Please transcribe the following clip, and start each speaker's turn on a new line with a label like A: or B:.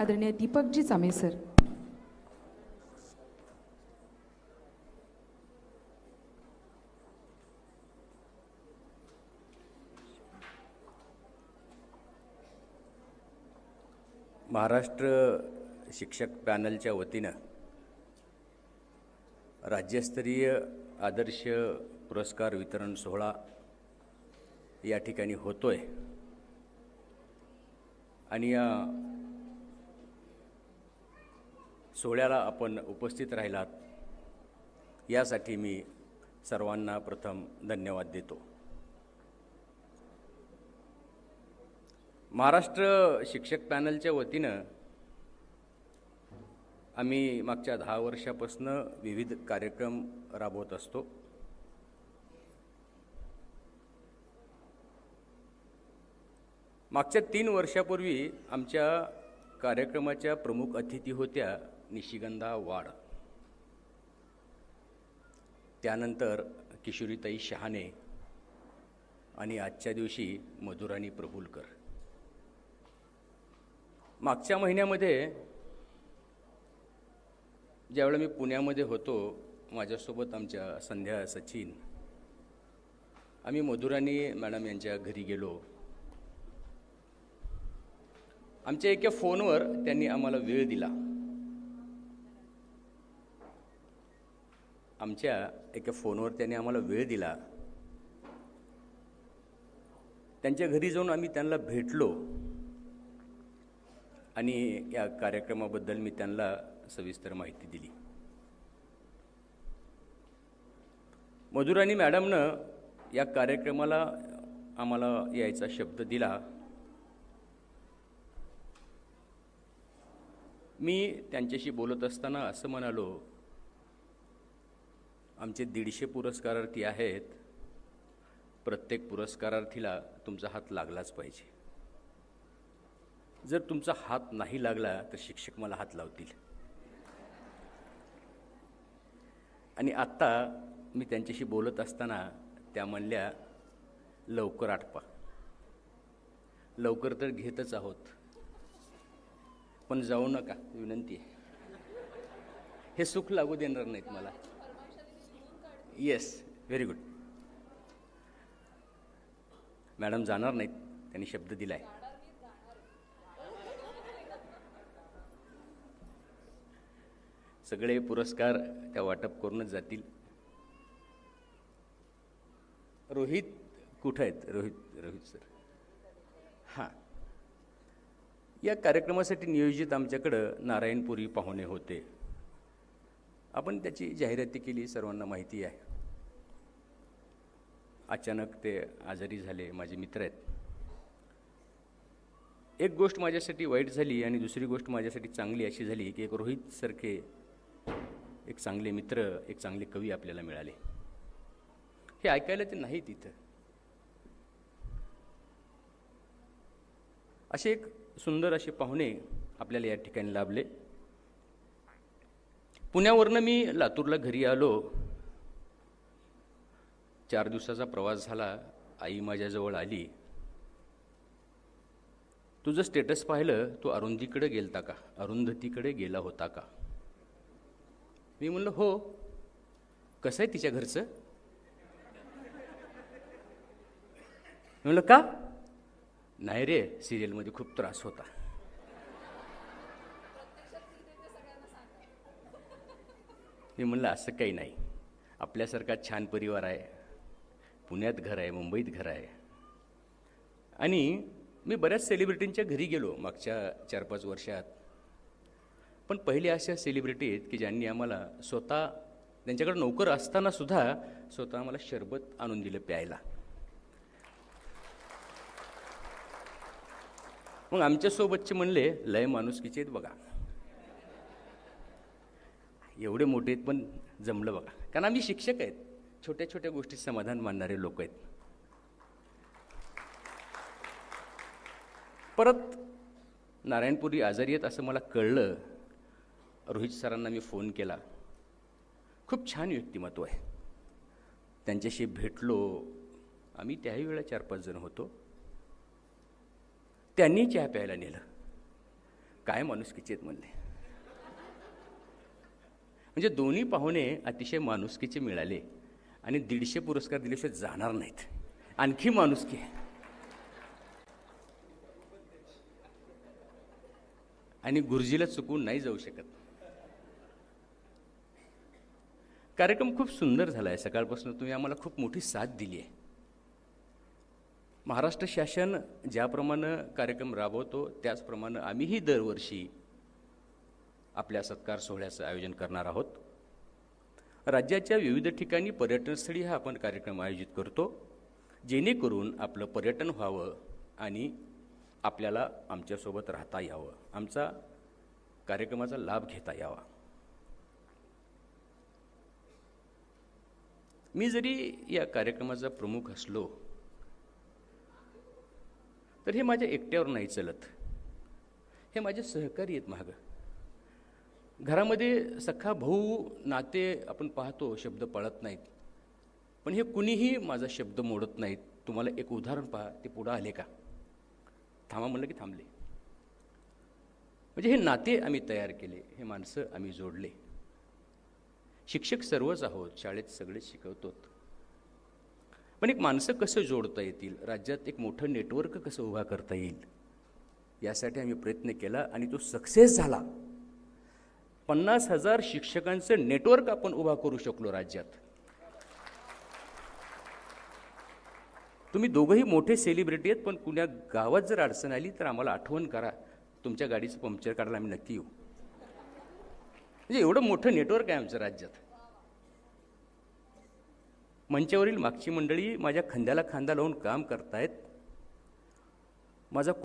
A: आदरणीय दीपकजी चामे सर.
B: महाराष्ट्र शिक्षक पॅनलच्या वतीनं राज्यस्तरीय आदर्श पुरस्कार वितरण सोहळा या ठिकाणी होतो आहे आणि या सोहळ्याला आपण उपस्थित राहिलात. यासाठी मी सर्वांना प्रथम धन्यवाद देतो. महाराष्ट्र शिक्षक पॅनलच्या वतीनं आम्ही मागच्या दहा वर्षापासून विविध कार्यक्रम राबवत असतो. मागच्या तीन वर्षापूर्वी आमच्या कार्यक्रमाच्या प्रमुख अतिथी होत्या निशिगंधा वाड. त्यानंतर किशोरीताई शहाणे आणि आजच्या दिवशी मधुराणी प्रभुलकर. मागच्या महिन्यामध्ये ज्यावेळेला मी पुण्यामध्ये होतो माझ्यासोबत आमच्या संध्या सचिन आम्ही मधुराणी मॅडम यांच्या घरी गेलो. आमच्या एका फोनवर त्यांनी आम्हाला वेळ दिला. आमच्या एका फोनवर त्यांनी आम्हाला वेळ दिला. त्यांच्या घरी जाऊन आम्ही त्यांना भेटलो. आणि या कार्यक्रमाबद्दल मी त्यांना सविस्तर माहिती दिली. मधुराणी मॅडमनं या कार्यक्रमाला आम्हाला यायचा शब्द दिला. मी त्यांच्याशी बोलत असताना असं म्हणालो आमचे दीडशे पुरस्कारार्थी आहेत. प्रत्येक पुरस्कारार्थीला तुमचा हात लागलाच पाहिजे. जर तुमचा हात नाही लागला तर शिक्षक मला हात लावतील. आणि आत्ता मी त्यांच्याशी बोलत असताना त्या म्हणल्या लवकर आटपा. लवकर तर घेतच आहोत. पण जाऊ नका विनंती आहे. हे सुख लागू देणार नाहीत मला. येस व्हेरी गुड मॅडम जाणार नाहीत. त्यांनी शब्द दिलाय. सगळे पुरस्कार त्या वाटप करूनच जातील. रोहित कुठं आहेत? रोहित रोहित सर हां. या कार्यक्रमासाठी नियोजित आमच्याकडं नारायणपुरी पाहुणे होते. आपण त्याची जाहिराती केली सर्वांना माहिती आहे. अचानक ते आजारी झाले माझे मित्र आहेत. एक गोष्ट माझ्यासाठी वाईट झाली आणि दुसरी गोष्ट माझ्यासाठी चांगली अशी झाली की एक रोहितसारखे एक चांगले मित्र एक चांगले कवी आपल्याला मिळाले. हे ऐकायला ते नाही तिथं असे एक सुंदर असे पाहुणे आपल्याला या ठिकाणी लाभले. पुण्यावरनं मी लातूरला घरी आलो. चार दिवसाचा प्रवास झाला आई माझ्याजवळ आली. तुझं स्टेटस पाहिलं तू अरुंधीकडे गेलता का? अरुंधतीकडे गेला होता का? मी म्हणलं हो. कसं आहे तिच्या घरचं? मी म्हणलं का? नाही रे सिरियलमध्ये खूप त्रास होता. मी म्हणलं असं काही नाही. आपल्यासारखा छान परिवार आहे. पुण्यात घर आहे मुंबईत घर आहे. आणि मी बऱ्याच सेलिब्रिटींच्या घरी गेलो मागच्या चार पाच वर्षात. पण पहिले अशा सेलिब्रिटी आहेत की ज्यांनी आम्हाला स्वतः त्यांच्याकडे नोकर असताना सुद्धा स्वतः आम्हाला शरबत आणून दिलं प्यायला. मग आमच्यासोबतचे म्हणले लय माणुसकीचे आहेत बघा. एवढे मोठे आहेत पण जमलं बघा. कारण आम्ही शिक्षक आहेत. छोट्या छोट्या गोष्टीत समाधान मानणारे लोक आहेत. परत नारायणपुरी आजारी आहेत असं मला कळलं. रोहित सरांना मी फोन केला. खूप छान व्यक्तिमत्व आहे. त्यांच्याशी भेटलो. आम्ही त्याही वेळा चार पाच जण होतो. त्यांनी चहा प्यायला नेलं. काय माणुसकीचे आहेत म्हणले. म्हणजे दोन्ही पाहुणे अतिशय माणुसकीचे मिळाले. आणि दीडशे पुरस्कार दिल्याशिवाय जाणार नाहीत. आणखी माणुसकी आहे. आणि गुरुजीला चुकून नाही जाऊ शकत. कार्यक्रम खूप सुंदर झाला आहे सकाळपासून तुम्ही आम्हाला खूप मोठी साथ दिली आहे. महाराष्ट्र शासन ज्याप्रमाणे कार्यक्रम राबवतो त्याचप्रमाणे आम्हीही दरवर्षी आपल्या सत्कार सोहळ्याचं आयोजन करणार आहोत. राज्याच्या विविध ठिकाणी पर्यटनस्थळी हा आपण कार्यक्रम आयोजित करतो. जेणेकरून आपलं पर्यटन व्हावं आणि आपल्याला आमच्यासोबत राहता यावं. आमचा कार्यक्रमाचा लाभ घेता यावा. मी जरी या कार्यक्रमाचा प्रमुख असलो तर हे माझ्या एकट्यावर नाही चलत. हे माझे सहकारी आहेत मागं. घरामध्ये सख्खा भाऊ नाते आपण पाहतो शब्द पळत नाहीत. पण हे कुणीही माझा शब्द मोडत नाहीत. तुम्हाला एक उदाहरण पहा ते पुढं आले का? थांबा म्हणलं की थांबले. म्हणजे हे नाते आम्ही तयार केले हे माणसं आम्ही जोडले. शिक्षक सर्वच आहोत शाळेत सगळे शिकवतो पण एक माणसं कसं जोडता येतील? राज्यात एक मोठं नेटवर्क कसं उभा करता येईल? यासाठी आम्ही प्रयत्न केला आणि तो सक्सेस झाला. पन्नास हजार शिक्षकांचं नेटवर्क आपण उभा करू शकलो राज्यात. तुम्ही दोघंही मोठे सेलिब्रिटी आहेत पण कुण्या गावात जर अडचण आली तर आम्हाला आठवण करा. तुमच्या गाडीचं पंक्चर काढायला आम्ही नक्की येऊ. म्हणजे एवढं मोठं नेटवर्क आहे आमचं राज्यात. मंचावरील मागची मंडळी माझ्या खांद्याला खांदा लावून काम करतायत. माझा